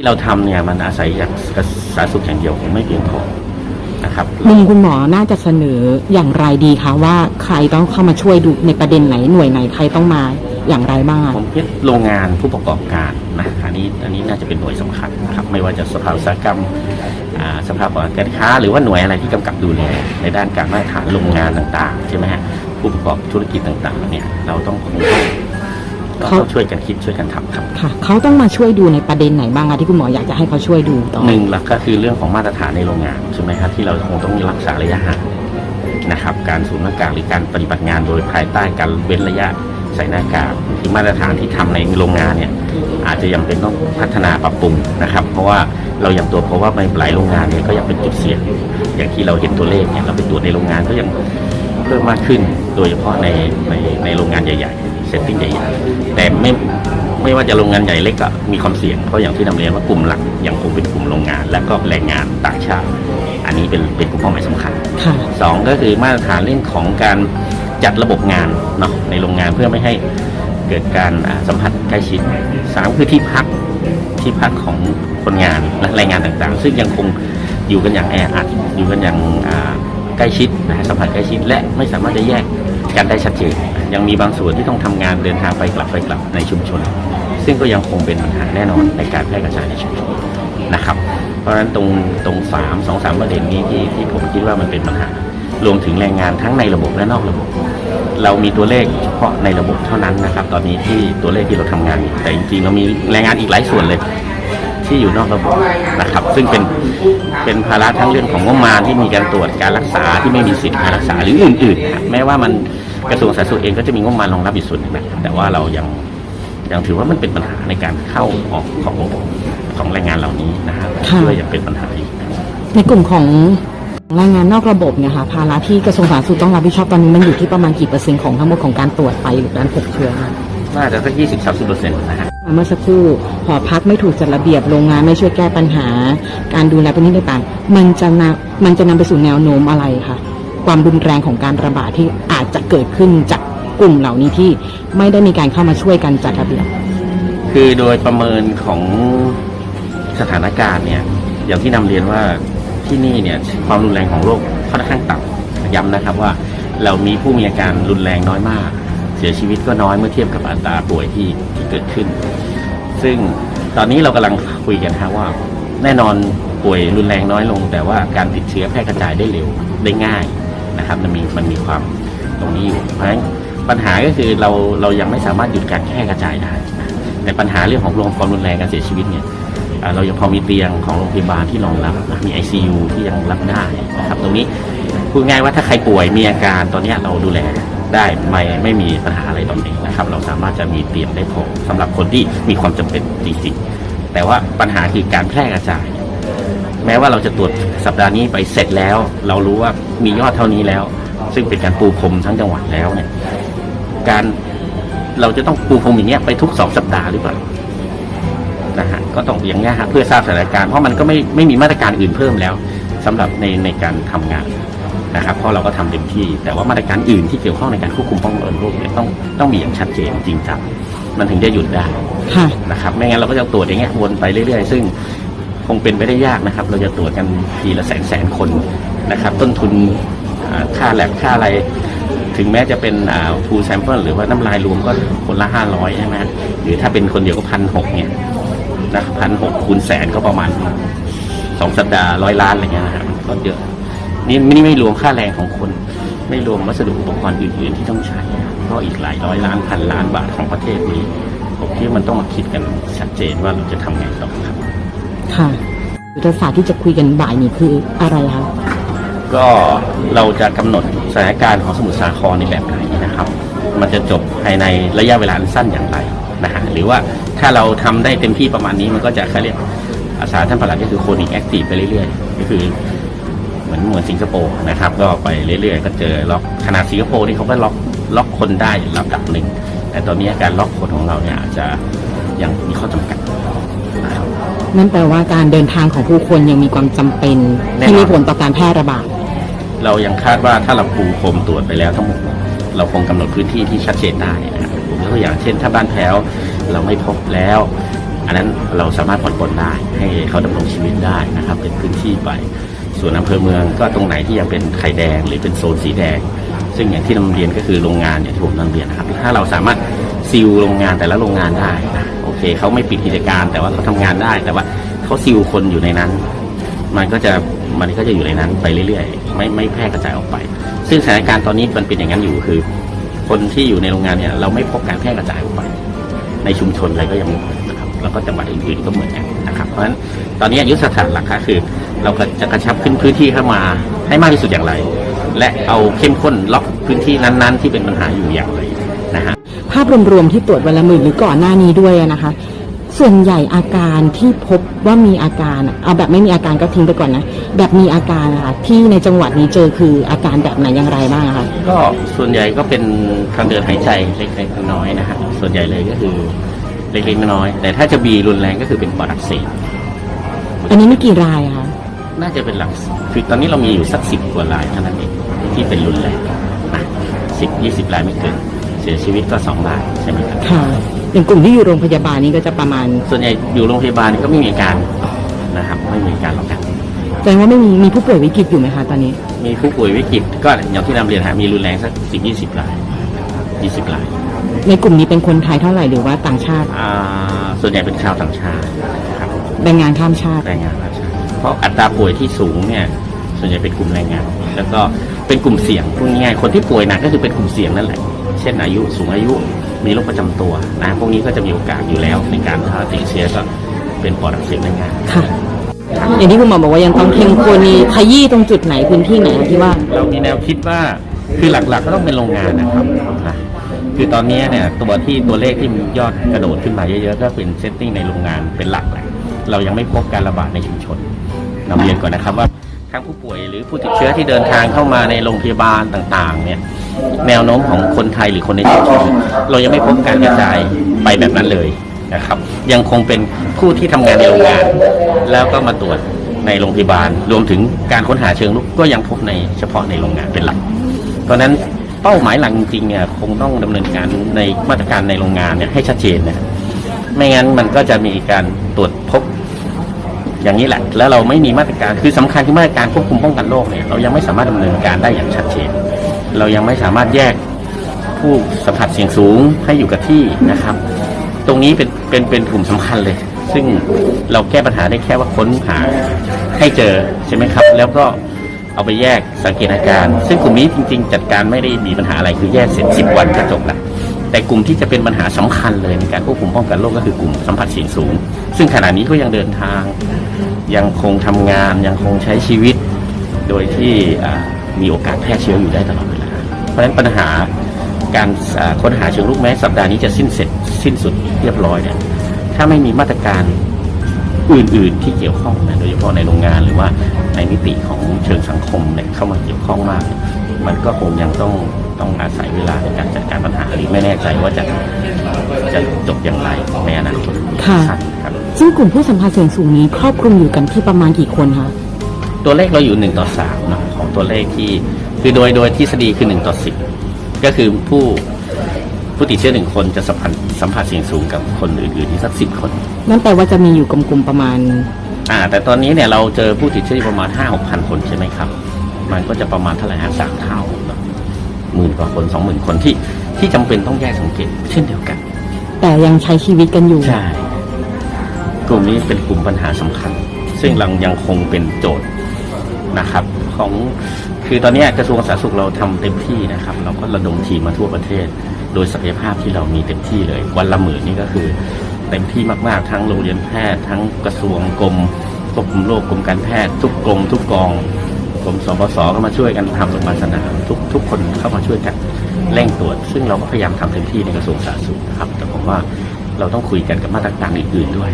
ที่เราทำเนี่ยมันอาศัยจากกระสาธารณสุขอย่างเดียวคงไม่เพียงพอนะครับมุมคุณหมอน่าจะเสนออย่างไรดีคะว่าใครต้องเข้ามาช่วยดูในประเด็นไหนหน่วยไหนใครต้องมาอย่างไรบ้างอะผมคิดโรงงานผู้ประกอบการนะอันนี้อันนี้น่าจะเป็นหน่วยสำคัญนะครับไม่ว่าจะสภาอุตสาหกรรมอ่าสภาหอการค้า หรือว่าหน่วยอะไรที่กำกับดูแลในด้านการมาตรฐานโรงงานต่างๆใช่ไหมฮะผู้ประกอบธุรกิจต่างๆเนี่ยเราต้องคงต้อง เราต้องช่วยกันคิดช่วยกันทำครับค่ะ เขาต้องมาช่วยดูในประเด็นไหนบ้างอะที่คุณหมออยากจะให้เขาช่วยดูต่อหนึ่งหลักก็คือเรื่องของมาตรฐานในโรงงานใช่ไหมครับที่เราคงต้องรักษาระยะห่างนะครับ การสวมหน้ากากหรือการปฏิบัติงานโดยภายใต้การเว้นระยะใส่หน้ากากที่มาตรฐานที่ทำในโรงงานเนี่ย อาจจะยังเป็นต้องพัฒนาปรับปรุงนะครับ เพราะว่าเรายังตรวจเพราะว่าในหลายโรงงานเนี่ยก็ยังเป็นจุดเสี่ยง อย่างที่เราเห็นตัวเลขเนี่ยเราไปตรวจในโรงงานก็ยังเพิ่มมากขึ้น โดยเฉพาะในในในโรงงานใหญ่ ๆ เซตติ้งใหญ่ๆแต่ไม่ไม่ว่าจะโรงงานใหญ่เล็กก็มีความเสี่ยงเพราะอย่างที่นำเรียนว่ากลุ่มหลักยังคงเป็นกลุ่มโรงงาน และก็แรงงานต่างชาติ อันนี้เป็นเป็นกลุ่มเป้าหมายสำคัญค่ะสองก็คือมาตรฐานเรื่องของการจัดระบบงานเนาะในโรงงานเพื่อไม่ให้เกิดการอ่าสัมผัสใกล้ชิดสามคือที่พักที่พักของคนงานและแรงงานต่างๆ ซึ่งยังคงอยู่กันอย่างแออัดอยู่กันอย่างอ่าใกล้ชิดนะฮะสัมผัสใกล้ชิดและไม่สามารถจะแยก กันได้ชัดเจนยังมีบางส่วนที่ต้องทำงานเดินทางไปกลับไปกลับในชุมชน ซึ่งก็ยังคงเป็นปัญหาแน่นอนในการแพร่กระจายในชุมชนนะครับ เพราะฉะนั้นตรงตรงสามสองสามประเด็นนี้ที่ที่ผมคิดว่ามันเป็นปัญหารวมถึงแรงงานทั้งในระบบและนอกระบบ เรามีตัวเลขเฉพาะในระบบเท่านั้นนะครับ ตอนนี้ที่ตัวเลขที่เราทำงานแต่จริงๆเรามีแรงงานอีกหลายส่วนเลย ที่อยู่นอกระบบนะครับ ซึ่งเป็นเป็นภาระทั้งเรื่องของงบประมาณที่มีการตรวจการรักษาที่ไม่มีสิทธิ์การรักษาหรืออื่นๆนะครับแม้ว่ามันกระทรวงสาธารณสุขเองก็จะมีงบประมาณรองรับอีกส่วนหนึงนะแต่ว่าเรายังยังถือว่ามันเป็นปัญหาในการเข้าออกของของแรงงานเหล่านี้นะครับค่ะก็ยังเป็นปัญหาอยู่ในกลุ่มของแรงงานนอกระบบเนี่ยค่ะภาระที่กระทรวงสาธารณสุขต้องรับผิดชอบตอนนี้มันอยู่ที่ประมาณกี่เปอร์เซ็นต์ของทั้งหมดของการตรวจไปหรือการพบเชื้อคะ น่าจะสักยี่สิบสามสิบเปอร์เซ็นต์นะฮะเมื่อสักครู่หอพักไม่ถูกจัดระเบียบโรงงานไม่ช่วยแก้ปัญหา การดูแลพื้นที่ต่างๆมันจะนำมันจะนำไปสู่แนวโน้มอะไรคะความรุนแรงของการระบาดที่อาจจะเกิดขึ้นจากกลุ่มเหล่านี้ที่ไม่ได้มีการเข้ามาช่วยกันจัดระเบียบ คือโดยประเมินของสถานการณ์เนี่ย อย่างที่นำเรียนว่าที่นี่เนี่ยความรุนแรงของโรคค่อนข้างต่ำย้ำนะครับว่าเรามีผู้มีอาการรุนแรงน้อยมาก เสียชีวิตก็น้อยเมื่อเทียบกับอัตราป่วยที่ที่เกิดขึ้น ซึ่งตอนนี้เรากำลังคุยกันฮะว่า แน่นอนป่วยรุนแรงน้อยลง แต่ว่าการติดเชื้อแพร่กระจายได้เร็วได้ง่ายนะครับมันมีมันมีความตรงนี้อยู่เพราะฉะนั้นปัญหาก็คือเราเรายังไม่สามารถหยุดการแพร่กระจายได้นะแต่ปัญหาเรื่องของโรวมความรุนแรงการเสียชีวิตเนี่ยเรายังพอมีเตียงของโรงพยาบาลที่รองรับมี ICU ที่ยังรับได้นะครับตรงนี้พูดง่ายว่าถ้าใครป่วยมีอาการตอนนี้เราดูแล ได้ไม่ไม่มีปัญหาอะไรตอนนี้นะครับ เราสามารถจะมีเตียงได้พอสำหรับคนที่มีความจำเป็นจริงๆ แต่ว่าปัญหาคือการแพร่กระจาย แม้ว่าเราจะตรวจสัปดาห์นี้ไปเสร็จแล้ว เรารู้ว่ามียอดเท่านี้แล้ว ซึ่งเป็นการปูพรมทั้งจังหวัดแล้วเนี่ยการเราจะต้องปูพรมอย่างเงี้ยไปทุกสองสัปดาห์หรือเปล่านะฮะก็ต้องอย่างเงี้ยฮะเพื่อทราบสถานการณ์เพราะมันก็ไม่ไม่มีมาตรการอื่นเพิ่มแล้วสำหรับในในการทำงาน นะครับเพราะเราก็ทำเต็มที่ แต่ว่ามาตรการอื่นที่เกี่ยวข้องในการควบคุมป้องกันโรคเนี่ยต้องต้องมีอย่างชัดเจนจริงจังมันถึงจะหยุดได้ค่ะนะครับไม่งั้นเราก็จะตรวจอย่างเงี้ยวนไปเรื่อยๆ ซึ่งคงเป็นไปได้ยากนะครับ เราจะตรวจกันทีละแสนแสนคนนะครับ ต้นทุนอ่าค่าแลบค่าอะไร ถึงแม้จะเป็นทูแซมเปิลหรือว่าน้ำลายรวมก็คนละห้าร้อยใช่ไหมหรือถ้าเป็นคนเดียวก็พันหกเนี่ยนะพันหกคูณแสนก็ประมาณสองสัปดาห์ร้อยล้านอะไรเงี้ยนะครับก็เยอะ นี่นี่ไม่รวมค่าแรงของคน ไม่รวมวัสดุอุปกรณ์อื่น ๆ ที่ต้องใช้ก็อีกหลายร้อยล้านพันล้านบาทของประเทศนี้ผมคิดว่ามันต้องมาคิดกันชัดเจนว่าเราจะทำไงต่อครับ ค่ะยุทธศาสตร์ที่จะคุยกันบ่ายนี้คืออะไรคะก็เราจะกำหนดสถานการณ์ของสมุทรสาครในแบบไหนนะครับ มันจะจบภายในระยะเวลาอันสั้นอย่างไรนะฮะหรือว่าถ้าเราทำได้เต็มที่ประมาณนี้มันก็จะเขาเรียกอาสาท่านประหลัดก็คือโคนิกแอคทีฟไปเรื่อยๆก็คือ เหมือนเหมือนสิงคโปร์นะครับ ก็ไปเรื่อยๆ ก็เจอล็อกขนาดสิงคโปร์นี่เขาก็ล็อกล็อกคนได้ระดับหนึ่ง แต่ตอนนี้การล็อกคนของเราเนี่ยอาจจะยังมีข้อจำกัดนะครับนั่นแปลว่าการเดินทางของผู้คนยังมีความจำเป็นแน่นอนที่มีผลต่อการแพร่ระบาดเรายังคาดว่าถ้าเราปูพรมตรวจไปแล้วทั้งหมดเราคงกำหนดพื้นที่ที่ชัดเจนได้นะครับผมยกตัวอย่างเช่น ถ้าบ้านแพ้วเราไม่พบแล้ว อันนั้นเราสามารถผ่อนปลนได้ให้เขาดำรงชีวิตได้นะครับ เป็นพื้นที่ไป ส่วนอำเภอเมืองก็ตรงไหนที่ยังเป็นไข่แดงหรือเป็นโซนสีแดง ซึ่งอย่างที่นำเรียนก็คือโรงงานอย่างที่ผมนำเรียนนะครับ ถ้าเราสามารถซีลโรงงานแต่ละโรงงานได้นะโอเคเขาไม่ปิดกิจการ แต่ว่าเขาทำงานได้ แต่ว่าเขาซีลคนอยู่ในนั้น มันก็จะมันก็จะอยู่ในนั้นไปเรื่อยๆ ไม่ไม่แพร่กระจายออกไป ซึ่งสถานการณ์ตอนนี้มันเป็นอย่างนั้นอยู่คือ คนที่อยู่ในโรงงานเนี่ยเราไม่พบการแพร่กระจายออกไป ในชุมชนอะไรก็ยัง ไม่พบนะครับแล้วก็จังหวัดอื่นๆก็เหมือนกันนะครับเพราะฉะนั้นตอนนี้ยุทธศาสตร์หลักก็คือ เราก็จะกระชับขึ้นพื้นที่เข้ามาให้มากที่สุดอย่างไร และเอาเข้มข้นล็อกพื้นที่นั้น ๆ ที่เป็นปัญหาอยู่อย่างไรนะฮะภาพรวมๆที่ตรวจวันละหมื่นหรือก่อนหน้านี้ด้วยอะนะคะส่วนใหญ่อาการที่พบว่ามีอาการอะเอาแบบไม่มีอาการก็ทิ้งไปก่อนนะ แบบมีอาการนะคะที่ในจังหวัดนี้เจอคืออาการแบบไหนอย่างไรบ้างอะคะก็ส่วนใหญ่ก็เป็นทางเดินหายใจเล็กๆน้อยๆนะฮะส่วนใหญ่เลยก็คือ เล็กๆน้อยๆแต่ถ้าจะบีรุนแรงก็คือเป็นปอดอักเสบอันนี้ไม่กี่รายอะคะน่าจะเป็นหลักคือตอนนี้เรามีอยู่สักสิบกว่ารายเท่านั้นเองที่เป็นรุนแรงนะสิบยี่สิบรายไม่เกินเสียชีวิตก็สองรายใช่ไหมครับ ค่ะอย่างกลุ่มที่อยู่โรงพยาบาลนี้ก็จะประมาณส่วนใหญ่อยู่โรงพยาบาลก็ไม่มีอาการนะครับไม่มีอาการหรอกครับ แสดงว่าไม่มีมีผู้ป่วยวิกฤตอยู่ไหมคะตอนนี้ มีผู้ป่วยวิกฤตก็อย่างที่นำเรียนฮะมีรุนแรงสักสิบยี่สิบราย ยี่สิบรายในกลุ่มนี้เป็นคนไทยเท่าไหร่หรือว่าต่างชาติอ่าส่วนใหญ่เป็นชาวต่างชาติครับแรงงานข้ามชาติ แรงงานต่างชาติเพราะอัตราป่วยที่สูงเนี่ย ส่วนใหญ่เป็นกลุ่มแรงงาน แล้วก็เป็นกลุ่มเสี่ยงพูดง่ายๆคนที่ป่วยหนักก็คือเป็นกลุ่มเสี่ยงนั่นแหละ เช่นอายุสูงอายุมีโรคประจำตัวนะพวกนี้ก็จะมีโอกาสอยู่แล้ว ในการถ้าติดเชื้อก็เป็นปอดอักเสบได้ง่ายค่ะอย่างที่คุณหมอบอกว่ายังต้องเข้มข้นนี่ขยี้ตรงจุดไหนพื้นที่ไหนที่ว่า เรามีแนวคิดว่า คือหลักๆก็ต้องเป็นโรงงานนะครับนะคือตอนนี้เนี่ยตัวที่ตัวเลขที่มียอดกระโดดขึ้นมาเยอะๆ ก็เป็นเซตติ้งในโรงงานเป็นหลักแหละเรายังไม่พบการระบาดในชุมชนนำเรียนก่อนนะครับว่าทั้งผู้ป่วยหรือผู้ติดเชื้อที่เดินทางเข้ามาในโรงพยาบาลต่างๆ เนี่ย แนวโน้มของคนไทยหรือคนในชุมชนเรายังไม่พบการกระจายไปแบบนั้นเลยนะครับ ยังคงเป็นผู้ที่ทำงานในโรงงาน แล้วก็มาตรวจในโรงพยาบาล รวมถึงการค้นหาเชิงลุกก็ยังพบในเฉพาะในโรงงานเป็นหลัก เพราะฉะนั้นเป้าหมายหลักจริงๆเนี่ยคงต้องดำเนินการในมาตรการในโรงงานเนี่ยให้ชัดเจนนะไม่งั้นมันก็จะมีการตรวจพบอย่างนี้แหละ แล้วเราไม่มีมาตรการคือสำคัญคือมาตรการควบคุมป้องกันโรคเนี่ยเรายังไม่สามารถดำเนินการได้อย่างชัดเจน เรายังไม่สามารถแยกผู้สัมผัสเสี่ยงสูงให้อยู่กับที่นะครับ ตรงนี้เป็นเป็นเป็นกลุ่มสำคัญเลย ซึ่งเราแก้ปัญหาได้แค่ว่าค้นหาให้เจอใช่ไหมครับ แล้วก็ เอาไปแยกสังเกตอาการ ซึ่งกลุ่มนี้จริง ๆ จัดการไม่ได้มีปัญหาอะไรคือแยกเสร็จสิบวันก็จบละแต่กลุ่มที่จะเป็นปัญหาสำคัญเลยในการควบคุมป้องกันโรคก็คือกลุ่มสัมผัสเสี่ยงสูง ซึ่งขณะนี้ก็ยังเดินทาง ยังคงทำงาน ยังคงใช้ชีวิต โดยที่มีโอกาสแพร่เชื้ออยู่ได้ตลอดเวลา เพราะฉะนั้นปัญหาการค้นหาเชิงลุกแม้สัปดาห์นี้จะสิ้นเสร็จสิ้นสุดเรียบร้อยเนี่ยถ้าไม่มีมาตรการ อื่นๆที่เกี่ยวข้องนะโดยเฉพาะในโรงงานหรือว่าในมิติของเชิงสังคมเนี่ยเข้ามาเกี่ยวข้องมาก มันก็คงยังต้องต้องอาศัยเวลาในการจัดการปัญหาหรือไม่แน่ใจว่าจะจะจบอย่างไรในอนาคตค่ะครับซึ่งกลุ่มผู้สัมผัสเสี่ยงสูงนี้ครอบคลุมอยู่กันที่ประมาณกี่คนคะตัวเลขเราอยู่หนึ่งต่อสามเนอะของตัวเลขที่คือโดยโดยทฤษฎีคือหนึ่งต่อสิบก็คือผู้ ผู้ติดเชื้อหนึ่งคนจะสัมผัสสัมผัสเสี่ยงสูงกับคนอื่นๆที่สักสิบคน นั่นแปลว่าจะมีอยู่กลุ่มๆประมาณ อ่า แต่ตอนนี้เนี่ยเราเจอผู้ติดเชื้ออยู่ประมาณห้าหกพันคนใช่ไหมครับ มันก็จะประมาณเท่าไหร่ฮะสามเท่าหมื่นกว่าคนสองหมื่นคนที่ที่จำเป็นต้องแยกสังเกตเช่นเดียวกัน แต่ยังใช้ชีวิตกันอยู่ใช่กลุ่มนี้เป็นกลุ่มปัญหาสำคัญ ซึ่งเรายังคงเป็นโจทย์นะครับ ของคือตอนนี้กระทรวงสาธารณสุขเราทำเต็มที่นะครับ เราก็ระดมทีมมาทั่วประเทศ โดยศักยภาพที่เรามีเต็มที่เลย วันละหมื่นนี่ก็คือ เต็มที่มากๆ ทั้งโรงเรียนแพทย์ ทั้งกระทรวงกรมควบคุมโรคกรมการแพทย์ ทุกกรมทุกกองกรมสปสก็มาช่วยกันทำโรงพยาบาลสนามทุกทุกคนเข้ามาช่วยกันเร่งตรวจ ซึ่งเราก็พยายามทำเต็มที่ในกระทรวงสาธารณสุขนะครับ แต่ผมว่าเราต้องคุยกันกับมาตรการอื่นๆด้วย